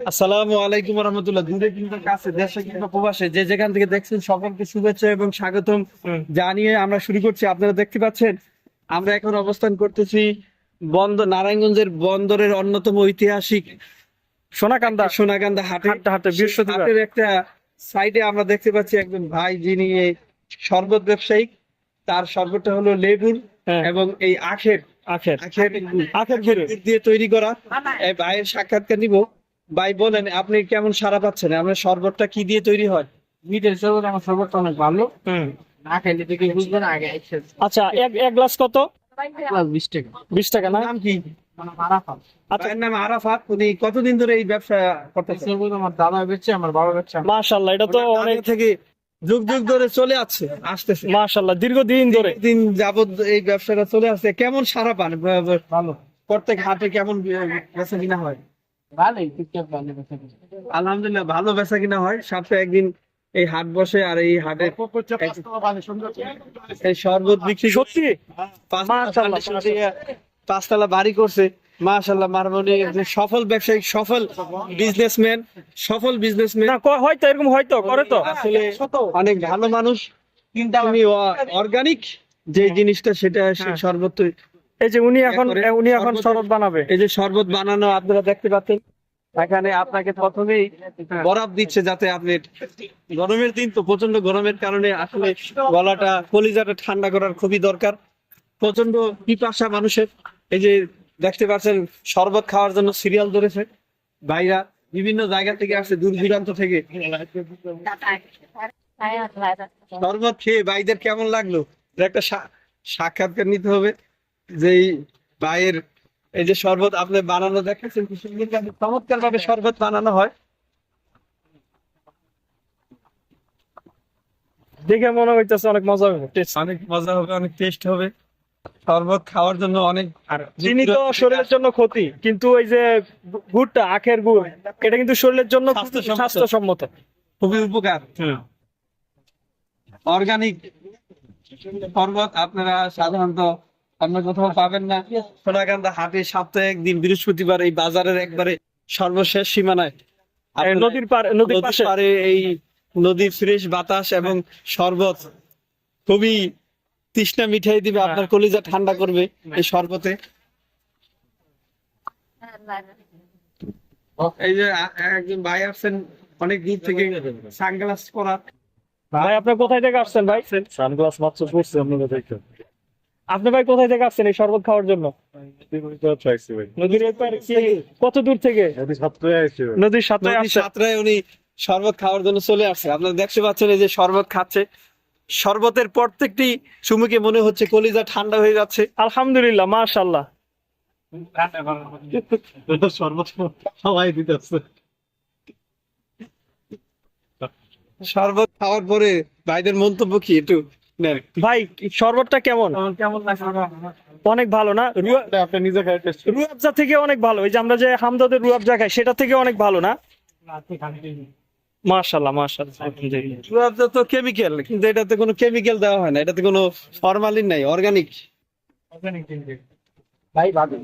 আসসালামু আলাইকুম রহমতুল্লাহ। দূরে কিংবা কাছে দেশে কিংবা প্রবাসে যে যেখান থেকে দেখছেন সকলকে শুভেচ্ছা এবং স্বাগতম জানিয়ে আমরা শুরু করছি। আপনারা দেখতে পাচ্ছেন আমরা এখন অবস্থান করতেছি বন্দর নারায়ণগঞ্জের বন্দরের অন্যতম ঐতিহাসিক সোনাকান্দা সোনাকান্দা হাটে। হাটে হাটে বৃহস্পতিবার। একটা সাইডে আমরা দেখতে পাচ্ছি একজন ভাই যিনি শরবত ব্যবসায়ী। তার শরবতটা হলো লেবুর হ্যাঁ। এবং এই আখের। আখের। আখের আখের দিয়ে তৈরি করা। এই ভাইয়ের সাক্ষাৎকার নিব। ভাই বলেন আপনি কেমন সারা পাচ্ছেন? আপনার শরবতটা কি দিয়ে তৈরি হয়? মিটের শরবত আমার শরবতটা অনেক ভালো। হুম। না খাইলে থেকে বুঝবেন আগে আচ্ছা এক এক গ্লাস কত? বিশ টাকা। বিশ টাকা না? নাম কি? মানে আচ্ছা। কতদিন ধরে এই ব্যবসা করতেছেন? আমার দাদা বেচছে আমার বাবা বেচছে আমার- মাশাল্লাহ এটা তো অনেক থেকে যুগ যুগ ধরে চলে আসছে আসতেছে। মাশাল্লাহ দীর্ঘদিন ধরে। দিন যাবত এই ব্যবসাটা চলে আসছে। কেমন সারা পান? ভালো। প্রত্যেক হাটে কেমন বেচা কিনা হয়? ভালোই টুকটাক ভালো বেচা আলহামদুলিল্লাহ ভালো বেচা কিনা হয়। সপ্তাহে একদিন এই হাট বসে আর এই হাটে এই শরবত বিক্রি সত্যি? পাঁচতলা বাড়ি করছে। মাশাল্লাহ মারমনি সফল ব্যবসায়ী সফল বিজনেসম্যান সফল বিজনেসম্যান না হয়তো এরকম হয়তো করে তো। আসলে অনেক ভালো মানুষ। তুমি অর্গানিক যে জিনিসটা সেটা সেই হ্যাঁ। শরবত এই যে উনি এখন উনি এখন শরবত- বানাবে। এই যে শরবত বানানো আপনারা দেখতে পাচ্ছেন এখানে আপনাকে প্রথমেই বরফ দিচ্ছে যাতে আপনি গরমের দিন তো প্রচণ্ড গরমের কারণে আসলে গলাটা কলিজাটা ঠান্ডা করার খুবই দরকার। প্রচণ্ড পিপাসা মানুষের। এই যে দেখতে পাচ্ছেন শরবত খাওয়ার জন্য সিরিয়াল ধরেছে। ভাইরা বিভিন্ন জায়গা থেকে আসছে দূর দূরান্ত থেকে। শরবত খেয়ে ভাইদের কেমন লাগল? একটা সাক্ষাৎকার নিতে হবে। যে এই ভাইয়ের এই যে শরবত আপনি বানানো সুন্দর চমৎকার ভাবে শরবত বানানো হয়। দেখে মনে হইতেছে অনেক মজা হবে। অনেক মজা হবে অনেক টেস্ট হবে। শরবত খাওয়ার জন্য অনেক আর চিনি তো শরীরের জন্য ক্ষতি কিন্তু এই যে গুড়টা আখের গুড় এটা কিন্তু শরীরের জন্য স্বাস্থ্যসম্মত। স্বাস্থ্যসম্মত। খুবই উপকার। অর্গানিক শরবত আপনারা সাধারণত অন্য কোথাও পাবেন না। সোনাকান্দা হাটে সপ্তাহে একদিন বৃহস্পতিবার এই বাজারের একবারে সর্বশেষ সীমানায়। নদীর পার নদীর পাড়ে এই নদীর ফ্রেশ বাতাস এবং শরবত খুবই তৃষ্ণা মিঠাই দিবে আপনার কলিজা ঠান্ডা করবে এই শরবতে। এই যে একজন ভাই আসছেন অনেক দূর থেকে সানগ্লাস পরা। ভাই আপনি কোথায় থেকে আসছেন ভাই? সানগ্লাস মাত্র পড়ছে আপনারা আপনি ভাই কোথায় থেকে আসছেন এই শরবত খাওয়ার জন্য? নদীর এই কি- কত দূর থেকে? নদীর সাতটায় উনি শরবত খাওয়ার জন্য চলে আসছে। আপনারা দেখতে পাচ্ছেন এই যে শরবত খাচ্ছে। শরবতের প্রত্যেকটি চুমুকে মনে হচ্ছে কলিজা ঠান্ডা হয়ে যাচ্ছে। আলহামদুলিল্লাহ মাশাল্লাহ সবাই দিতেছে শরবত খাওয়ার পরে ভাইদের মন্তব্য কি একটু? ভাই শরবতটা কেমন? কেমন অনেক ভালো না? আপনি নিজে রুয়াবজা থেকে অনেক ভালো। এই যে আমরা যে হামদাদের রুয়াবজা খাই সেটা থেকে অনেক ভালো না? মাশাল্লাহ মাশাল্লাহ। রুয়াবজা তো কেমিক্যাল কিন্তু এটাতে কোনো কেমিক্যাল দেওয়া হয় না। এটাতে কোনো ফরমালিন নাই অর্গানিক ভাই ভালো।